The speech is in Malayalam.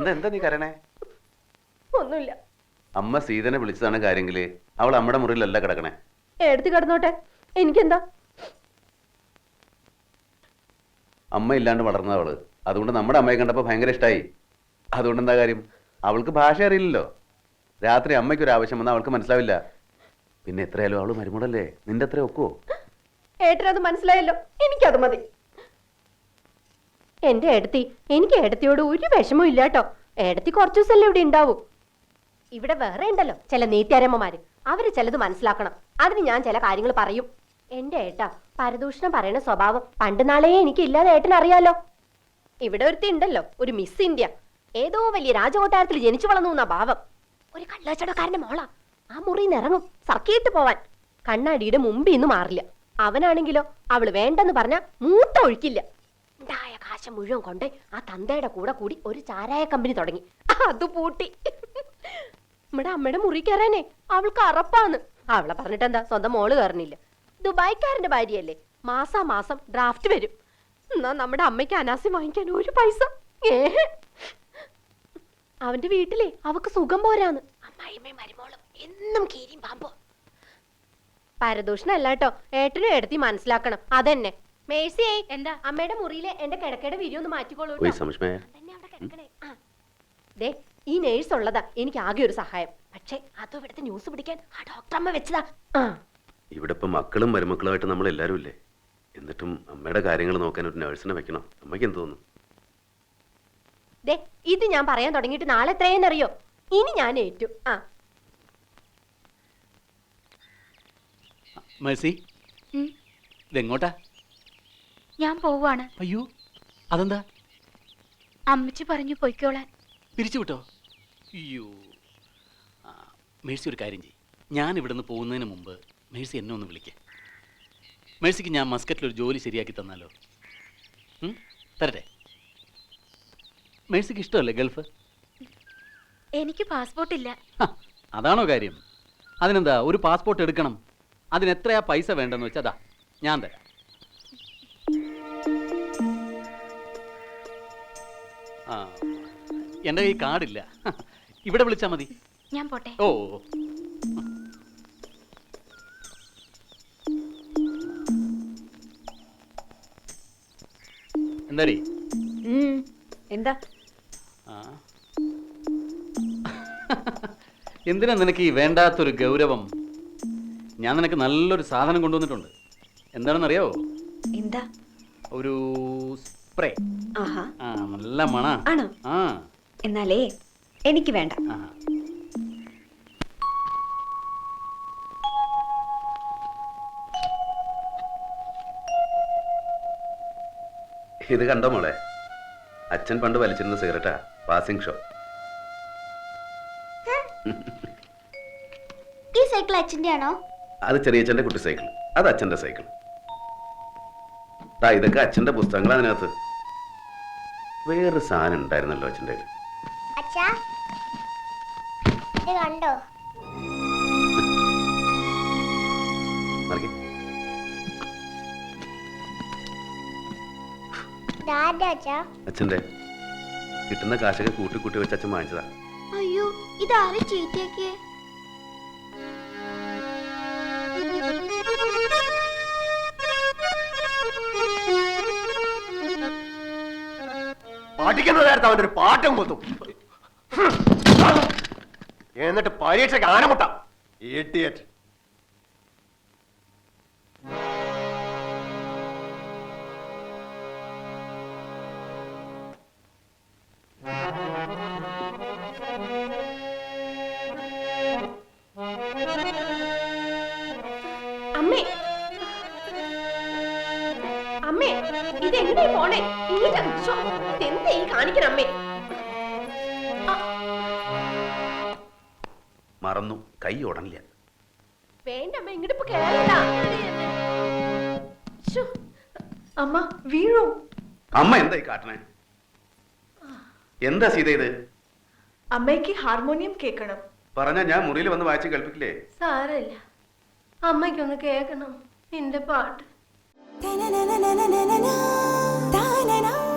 എന്താ എന്താ നീ കരണേ ഒന്നുമില്ല. അമ്മ സീതനെ വിളിച്ചതാണ് കാര്യങ്കിൽ. അവൾ അമ്മയുടെ മുറിയിലല്ല കിടക്കണേ. എടുത്ത് കിടന്നോട്ടെ? എനിക്കെന്താ? അമ്മ ഇല്ലാണ്ട് വളർന്ന അവൾ. അതുകൊണ്ട് നമ്മുടെ അമ്മയെ കണ്ടപ്പോൾ ഭയങ്കര ഇഷ്ടമായി അതുകൊണ്ട് എന്താ കാര്യം? അവൾക്ക് ഭാഷ അറിയില്ലല്ലോ. രാത്രി അമ്മയ്ക്ക് ഒരു ആവശ്യം വന്നാൽ അവൾക്ക് മനസ്സിലാവില്ല. പിന്നെ എത്രയാലും അവൾ മരുമുടല്ലേ നിന്റെ അത്ര ഒക്കുവോ? ഏട്ടനത് മനസ്സിലായല്ലോ. എനിക്കത് മതി. എന്റെ ഏടത്തി എനിക്ക് ഏടത്തിയോട് ഒരു വിഷമവും ഇല്ലാട്ടോ. ഏടത്തി കുറച്ചു ദിവസമല്ലേ ഇവിടെ ഉണ്ടാവും. ഇവിടെ വേറെ ഉണ്ടല്ലോ ചില നീത്യാരമ്മമാര്. അവർ ചിലത് മനസ്സിലാക്കണം. അതിന് ഞാൻ ചില കാര്യങ്ങൾ പറയും. എന്റെ ഏട്ട പരദൂഷണം പറയുന്ന സ്വഭാവം പണ്ട് നാളേ എനിക്ക് ഇല്ലാതെ ഏട്ടൻ അറിയാലോ. ഇവിടെ ഒരുത്തി ഉണ്ടല്ലോ ഒരു മിസ് ഇന്ത്യ. ഏതോ വലിയ രാജകൊട്ടാരത്തിൽ ജനിച്ചു വളർന്നു എന്നാ ഭാവം. ഒരു കള്ളച്ചടക്കാരന്റെ മോളാ. ആ മുറിയിൽ നിറങ്ങും സർക്കിയിട്ട് പോവാൻ. കണ്ണാടിയുടെ മുമ്പിൽ മാറില്ല. അവനാണെങ്കിലോ അവൾ വേണ്ടെന്ന് പറഞ്ഞ മൂത്ത ഒഴിക്കില്ല. കാശം മുഴുവൻ കൊണ്ട് ആ തന്തയുടെ കൂടെ കൂടി ഒരു ചാരായ കമ്പനി തുടങ്ങി. അത് പൂട്ടി. നമ്മുടെ അമ്മയുടെ മുറി കയറാനേ അവൾക്ക് അറപ്പാന്ന് അവളെ പറഞ്ഞിട്ട് എന്താ സ്വന്തം മോൾ കയറണില്ല. ദുബായ്ക്കാരന്റെ ഭാര്യയല്ലേ? മാസാ മാസം ഡ്രാഫ്റ്റ് വരും. എന്നാ നമ്മുടെ അമ്മയ്ക്ക് അനാസ്യം വാങ്ങിക്കാൻ ഒരു പൈസ? അവന്റെ വീട്ടിലെ അവക്ക് സുഖം പോരാന്ന്. അമ്മായിമ്മയും മരുമോളും എന്നും കീരിയും പാമ്പോ. പരദൂഷണല്ല ഏട്ടനും എടുത്തി മനസ്സിലാക്കണം. അതെന്നെ. മേഴ്സിയേ എന്താ അമ്മയുടെ മുറിയിലെ എന്റെ കിടക്കയുടെ വിരി ഒന്ന് മാറ്റിക്കോളൂ പോയി ട്ടോ. സംശമേ തന്നെ അവിടെ കിടക്കണേ. ആ. ദേ ഈ നേഴ്സ് ഉള്ളതാ. എനിക്ക് ആകെ ഒരു സഹായം. പക്ഷേ അതും ഇവിടുത്തെ ന്യൂസ് പിടിക്കാൻ ആ ഡോക്ടർ അമ്മ വെച്ചതാ. ആ. ഇവിടെ ഇപ്പം മക്കളും മരുമക്കളുമായിട്ട് നമ്മൾ എല്ലാവരും ഇല്ലേ? എന്നിട്ടും അമ്മയുടെ കാര്യങ്ങൾ നോക്കാൻ ഒരു നഴ്സിനെ വെക്കണം? അമ്മയ്ക്ക് എന്ത് തോന്നുന്നു? ദേ ഇത് ഞാൻ പറയാൻ തുടങ്ങിയിട്ട് നാളെ എത്രയെന്നറിയോ ഇനി ഞാൻ ഏറ്റു. ആ. മേഴ്സി. ഇതെങ്ങോട്ടാ? ഞാൻ പോവാണ് അയ്യോ അതെന്താ? അമ്മച്ചി പറഞ്ഞു പൊയ്ക്കോളാൻ. പിരിച്ചു വിട്ടോ അയ്യോ. ആ, മേഴ്സി ഒരു കാര്യം ചെയ്യും. ഞാൻ ഇവിടുന്ന് പോകുന്നതിന് മുമ്പ് മേഴ്സി എന്നെ ഒന്ന് വിളിക്കേ. മേഴ്സിക്ക് ഞാൻ മസ്കറ്റിൽ ഒരു ജോലി ശരിയാക്കി തന്നാലോ? ഉം? തരട്ടെ. മേഴ്സിക്ക് ഇഷ്ടമല്ലേ ഗൾഫ്? എനിക്ക് പാസ്പോർട്ട് ഇല്ല ഹ, അതാണോ കാര്യം? അതിനെന്താ ഒരു പാസ്പോർട്ട് എടുക്കണം. അതിന് എത്രയാ പൈസ വേണ്ടെന്ന് വെച്ചാൽ അതാ ഞാൻ തരാം. ആ. എന്റെ കയ്യിൽ കാർഡില്ല. ഇവിടെ വിളിച്ചാ മതി. ഞാൻ പോട്ടെ. ഓ എന്താടി? എന്താ. എന്തിനാ നിനക്ക് ഈ വേണ്ടാത്തൊരു ഗൗരവം? ഞാൻ നിനക്ക് നല്ലൊരു സാധനം കൊണ്ടുവന്നിട്ടുണ്ട്. എന്താണെന്നറിയാവോ? എന്താ? ഒരു സ്പ്രേ. ആഹാ. ആ നല്ല മണ. ആണോ? ആ. എന്നാലേ എനിക്ക് വേണ്ട. ആ. ഇത് കണ്ടോ മോളെ? അച്ഛൻ പണ്ട് വലിച്ചിരുന്ന സിഗരറ്റാ. പാസിംഗ് ഷോ ഈ സൈക്കിൾ അച്ഛന്റെ ആണോ അത് ചെറിയച്ഛന്റെ കുട്ടി സൈക്കിൾ. അത് അച്ഛന്റെ സൈക്കിൾ. ദാ ഇതൊക്കെ അച്ഛന്റെ പുസ്തകങ്ങൾ അതിനകത്ത്. വേറൊരു സാധനം ഉണ്ടായിരുന്നല്ലോ അച്ഛന്റെ അച്ഛന്റെ അച്ഛാ ഇത് കണ്ടോ? മറിക്ക്. ഇതാരുടെ അച്ഛാ? അച്ഛന്റെ. കിട്ടുന്ന കാശൊക്കെ കൂട്ടി കൂട്ടി വെച്ച് അച്ഛൻ വാങ്ങിച്ചതാ. അയ്യോ ഇതാരും ചീത്തയാക്കിയേ? പഠിക്കുന്ന നേരത്തെ അവന്റെ ഒരു പാട്ടും കൊത്തും. എന്നിട്ട് പരീക്ഷയ്ക്ക് ആനമുട്ട. ഇഡിയറ്റ് അമ്മേ അമ്മേ ഇത് എങ്ങനെ പോണേ ഇതെന്താ ഈ കാണിക്കണ അമ്മേ? മറന്നു. കൈ ഉടങ്ങില്ല വേണ്ട അമ്മ ഇങ്ങോട്ട് ഇപ്പൊ അമ്മ വീഴൂ? അമ്മ എന്താ ഈ കാട്ടണേ? എന്താ സീത ഇത്? അമ്മയ്ക്ക് ഹാർമോണിയം കേൾക്കണം. പറഞ്ഞ ഞാൻ മുറിയിൽ വന്ന് വായിച്ച് കേൾപ്പിക്കില്ലേ? സാരല്ല അമ്മയ്ക്കൊന്ന് കേൾക്കണം. എന്റെ പാട്ട്. Da na na na na na na na na na na